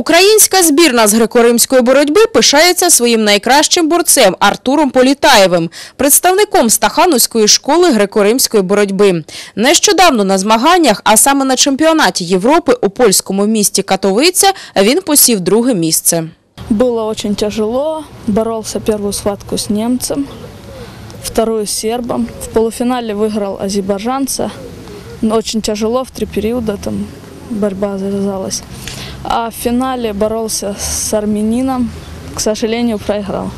Українська збірна з греко-римської боротьби пишається своїм найкращим борцем Артуром Політаєвим, представником Стахановської школи греко-римської боротьби. Нещодавно на змаганнях, а саме на чемпіонаті Європи у польському місті Катовиця, він посів друге місце. Было очень тяжело. Боролся первую схватку с немцем, вторую с сербом. В полуфинале выиграл азербайджанца. Но Очень тяжело, в три периода там борьба завязалась. А в финале боролся с армянином. К сожалению, проиграл.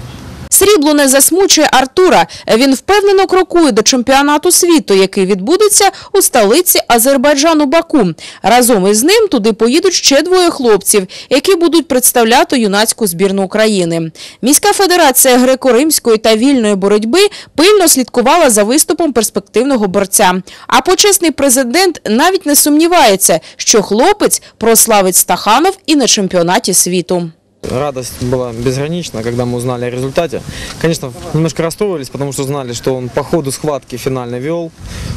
Срібло не засмучує Артура. Він впевнено крокує до чемпіонату світу, який відбудеться у столиці Азербайджану Баку. Разом із ним туди поїдуть ще двоє хлопців, які будуть представляти юнацьку збірну України. Міська федерація греко-римської та вільної боротьби пильно слідкувала за виступом перспективного борця. А почесний президент навіть не сумнівається, що хлопець прославить Стаханов і на чемпіонаті світу. Радость была безгранична, когда мы узнали о результате. Конечно, немножко расстроились, потому что знали, что он по ходу схватки финально вел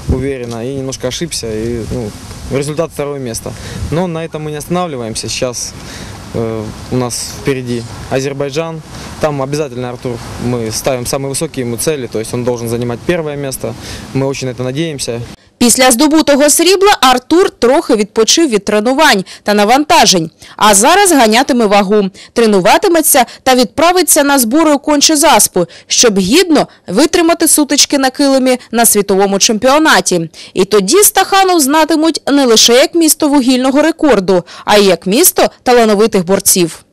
уверенно и немножко ошибся. И, ну, результат второе место. Но на этом мы не останавливаемся. Сейчас э, у нас впереди Азербайджан. Там обязательно, Артур, мы ставим самые высокие ему цели. То есть он должен занимать первое место. Мы очень это надеемся. Після здобутого срібла Артур трохи відпочив від тренувань та навантажень, а зараз ганятиме вагу, тренуватиметься та відправиться на збори у конче заспу, щоб гідно витримати сутички на килимі на світовому чемпіонаті. І тоді Стаханов знатимуть не лише як місто вугільного рекорду, а й як місто талановитих борців.